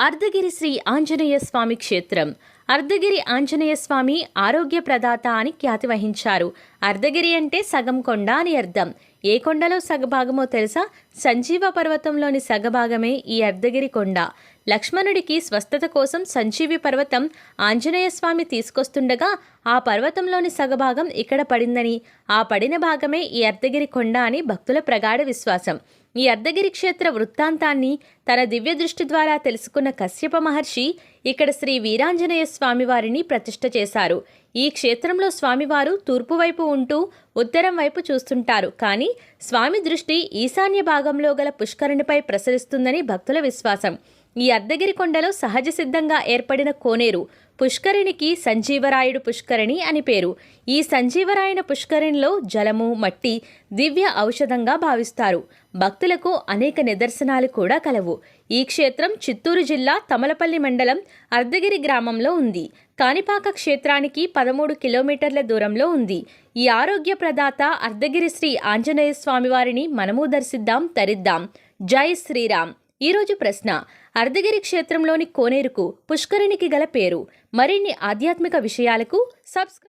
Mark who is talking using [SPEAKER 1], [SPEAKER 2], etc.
[SPEAKER 1] అర్ధగిరి శ్రీ ఆంజనేయ స్వామి క్షేత్రం. అర్ధగిరి ఆంజనేయ స్వామి ఆరోగ్య ప్రదాత అని ఖ్యాతి వహించారు. అర్ధగిరి అంటే సగం కొండ అని అర్థం. ఏ కొండలో సగభాగమో తెలుసా? సంజీవ పర్వతంలోని సగభాగమే ఈ అర్ధగిరి కొండ. లక్ష్మణుడికి స్వస్థత కోసం సంజీవి పర్వతం ఆంజనేయ స్వామి తీసుకొస్తుండగా ఆ పర్వతంలోని సగభాగం ఇక్కడ పడిందని ఆ పడిన భాగమే ఈ అర్ధగిరి కొండ అని భక్తుల ప్రగాఢ విశ్వాసం. ఈ అర్ధగిరి క్షేత్ర వృత్తాంతాన్ని తన దివ్య దృష్టి ద్వారా తెలుసుకున్న కశ్యప మహర్షి ఇక్కడ శ్రీ వీరాంజనేయ స్వామివారిని ప్రతిష్ఠ చేశారు. ఈ క్షేత్రంలో స్వామివారు తూర్పు వైపు ఉంటూ ఉత్తరం వైపు చూస్తుంటారు. కానీ స్వామి దృష్టి ఈశాన్య భాగంలో గల పుష్కరునిపై ప్రసరిస్తుందని భక్తుల విశ్వాసం. ఈ అర్ధగిరి కొండలో సహజ సిద్ధంగా ఏర్పడిన కోనేరు పుష్కరిణికి సంజీవరాయుడు పుష్కరిణి అని పేరు. ఈ సంజీవరాయన పుష్కరిణిలో జలము మట్టి దివ్య ఔషధంగా భావిస్తారు. భక్తులకు అనేక నిదర్శనాలు కూడా కలవు. ఈ క్షేత్రం చిత్తూరు జిల్లా తమలపల్లి మండలం అర్ధగిరి గ్రామంలో ఉంది. కాణిపాక క్షేత్రానికి పదమూడు కిలోమీటర్ల దూరంలో ఉంది. ఈ ఆరోగ్య ప్రదాత అర్ధగిరి శ్రీ ఆంజనేయ స్వామివారిని మనము దర్శిద్దాం తరిద్దాం. జై శ్రీరామ్. ఈరోజు ప్రశ్న అర్ధగిరి క్షేత్రంలోని కోనేరుకు పుష్కరిణికి గల పేరు. మరిన్ని ఆధ్యాత్మిక విషయాలకు సబ్స్క్రైబ్